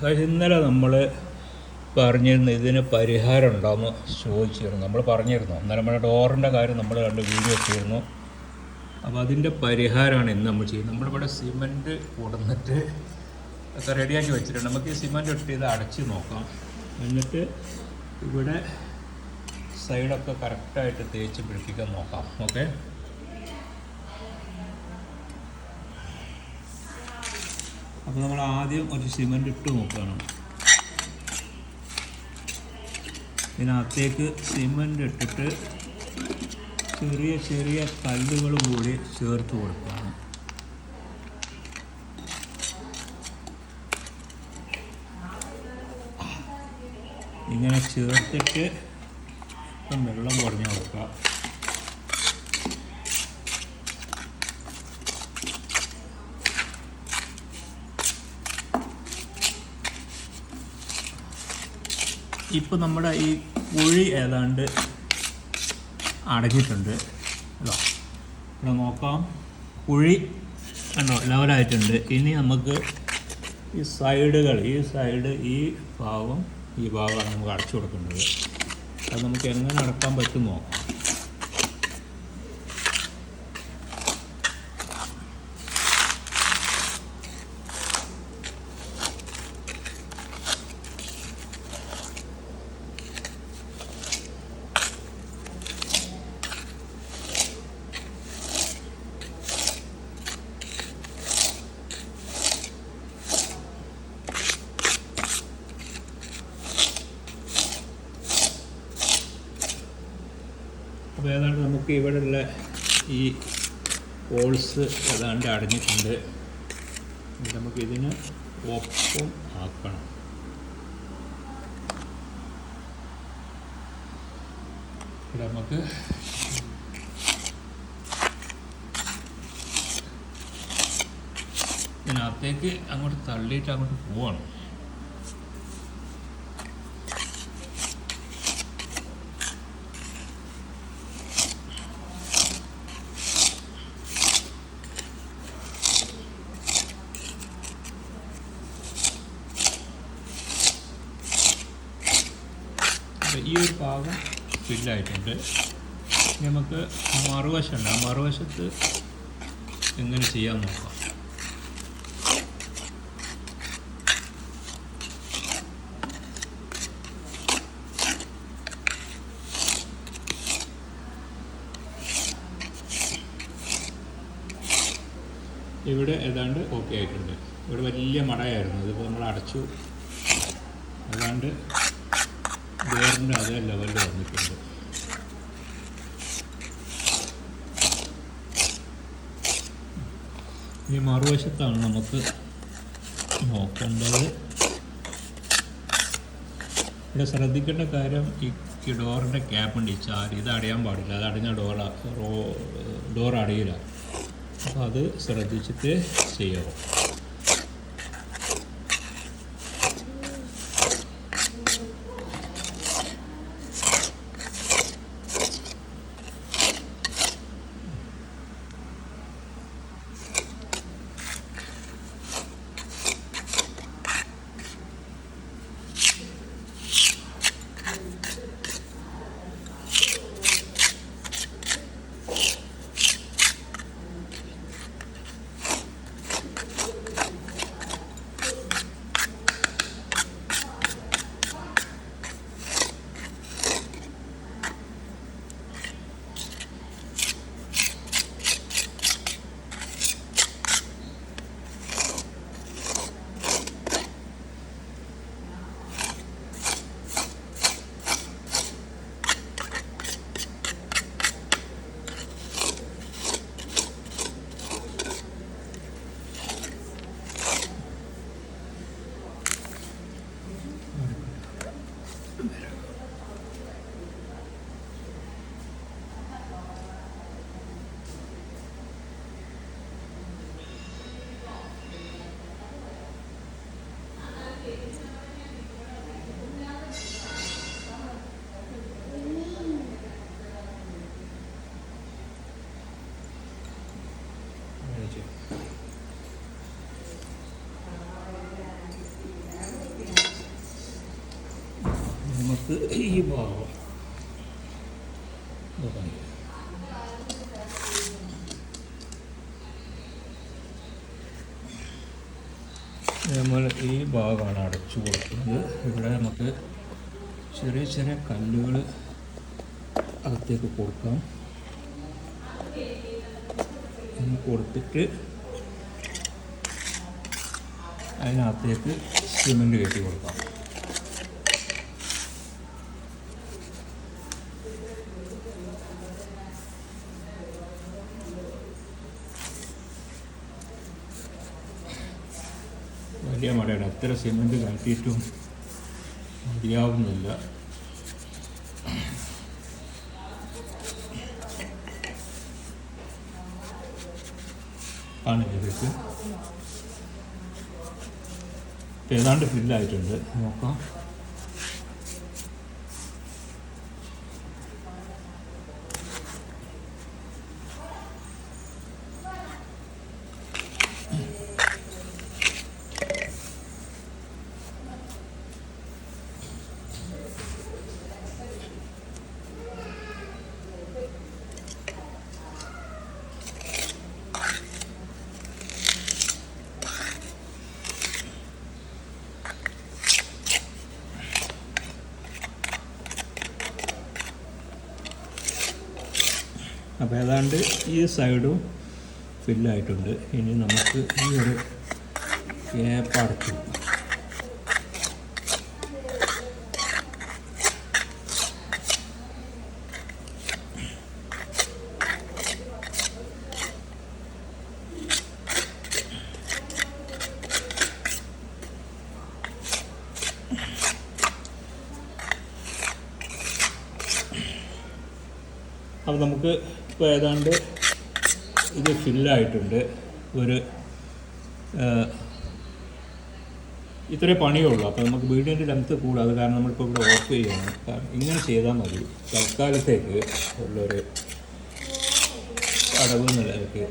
അതായത് ഇന്നലെ നമ്മൾ പറഞ്ഞിരുന്നു ഇതിന് പരിഹാരം ഉണ്ടോയെന്ന് ചോദിച്ചിരുന്നു. നമ്മൾ പറഞ്ഞിരുന്നു. ഇന്നലെ നമ്മുടെ ഡോറിന്റെ കാര്യം നമ്മൾ രണ്ട് വീഡിയോ ചെയ്തിരുന്നു അപ്പോൾ അതിന്റെ പരിഹാരമാണ് ഇന്ന് നമ്മൾ ചെയ്യുന്നത്. നമ്മളിവിടെ സിമന്റ് കൊടുന്നിട്ട് ഒക്കെ റെഡിയാക്കി വെച്ചിട്ടുണ്ട്. നമുക്ക് ഈ സിമന്റ് ഇട്ട് ഇത് അടച്ച് നോക്കാം. എന്നിട്ട് ഇവിടെ സൈഡൊക്കെ കറക്റ്റായിട്ട് തേച്ച് പിടിപ്പിക്കാൻ നോക്കാം. ഓക്കെ അപ്പോൾ നമ്മൾ ആദ്യം ഒരു സിമന്റ് ഇട്ട് നോക്കുകയാണ്. ഇതിനകത്തേക്ക് സിമന്റ് ഇട്ടിട്ട് ചെറിയ ചെറിയ കല്ലുകൾ കൂടി ചേർത്ത് കൊടുക്കുകയാണ്. ഇങ്ങനെ ചേർത്തിട്ട് വെള്ളം കുറഞ്ഞു കൊടുക്കുക. ഇപ്പം നമ്മുടെ ഈ കുഴി ഏതാണ്ട് അടഞ്ഞിട്ടുണ്ട്. കേട്ടോ ഇവിടെ നോക്കാം. കുഴി കണ്ടോ ലെവലായിട്ടുണ്ട് ഇനി നമുക്ക് ഈ സൈഡുകൾ ഈ സൈഡ് ഈ ഭാഗം ഈ ഭാഗമാണ് നമുക്ക് അടച്ചു കൊടുക്കേണ്ടത്. അത് നമുക്ക് എങ്ങനെ അടക്കാൻ പറ്റും നോക്കാം. അപ്പോൾ ഏതാണ്ട് നമുക്ക് ഇവിടെയുള്ള ഈ ഹോൾസ് ഏതാണ്ട് അടഞ്ഞിട്ടുണ്ട്. നമുക്കിതിന് ഒപ്പം ആക്കണം. ഇവിടെ നമുക്ക് ഇതിനകത്തേക്ക് അങ്ങോട്ട് തള്ളിയിട്ട് അങ്ങോട്ട് പോവാണ്. ഈ ഒരു ഭാഗം ഫില്ലായിട്ടുണ്ട്. നമുക്ക് മറുവശമുണ്ട്. ആ മറുവശത്ത് എങ്ങനെ ചെയ്യാൻ നോക്കാം? ഇവിടെ ഏതാണ്ട് ഓക്കെ ആയിട്ടുണ്ട്. ഇവിടെ വലിയ മടയായിരുന്നു. ഇതിപ്പോൾ നമ്മൾ അടച്ചു. ഏതാണ്ട് ഡോറിന്റെ അതേ ലെവലിൽ വന്നിട്ടുണ്ട്. ഈ മറുവശത്താണ് നമുക്ക് നോക്കേണ്ടത്. ഇവിടെ ശ്രദ്ധിക്കേണ്ട കാര്യം ഈ ഈ ഡോറിന്റെ ക്യാപ്പ് ഉണ്ട് ഈ ചാരി. ഇത് അടയാൻ പാടില്ല. അത് അടഞ്ഞ ഡോർ ഡോർ അടയില്ല അപ്പോൾ അത് ശ്രദ്ധിച്ചിട്ട് ചെയ്യാവൂ കഴിക്കാം നമുക്ക് ഈ ഭാഗം നമ്മൾ ഈ ഭാഗമാണ് അടച്ചു കൊടുക്കുന്നത്. ഇവിടെ നമുക്ക് ചെറിയ ചെറിയ കല്ലുകൾ അകത്തേക്ക് കൊടുക്കാം. കൊടുത്തിട്ട് അതിനകത്തേക്ക് സിമെന്റ് കയറ്റി കൊടുക്കാം. വലിയ മടയാണ് എത്ര സിമെന്റ് കയറ്റിയിട്ടും മതിയാവുന്നില്ല. ആണ് ഇതൊക്കെ. ഏതാണ്ട് ഫില്ലായിട്ടുണ്ട്. നോക്കാം. അപ്പോൾ ഏതാണ്ട് ഈ സൈഡും ഫില്ലായിട്ടുണ്ട്. ഇനി നമുക്ക് ഈ ഒരു ഗ്യാപ്പ് അടച്ചു അപ്പോൾ നമുക്ക് ഇപ്പോൾ ഏതാണ്ട് ഇത് ഫില്ലായിട്ടുണ്ട്. ഒരു ഇത്രേ പണിയുള്ളൂ അപ്പോൾ നമുക്ക് വീടിന്റെ ലെങ്ത്ത് കൂടും. അത് കാരണം നമ്മളിപ്പോൾ ഇവിടെ ഓഫ് ചെയ്യണം. ഇങ്ങനെ ചെയ്താൽ മതി. തൽക്കാലത്തേക്ക് ഉള്ളൊരു അടവ് നിലയ്ക്ക്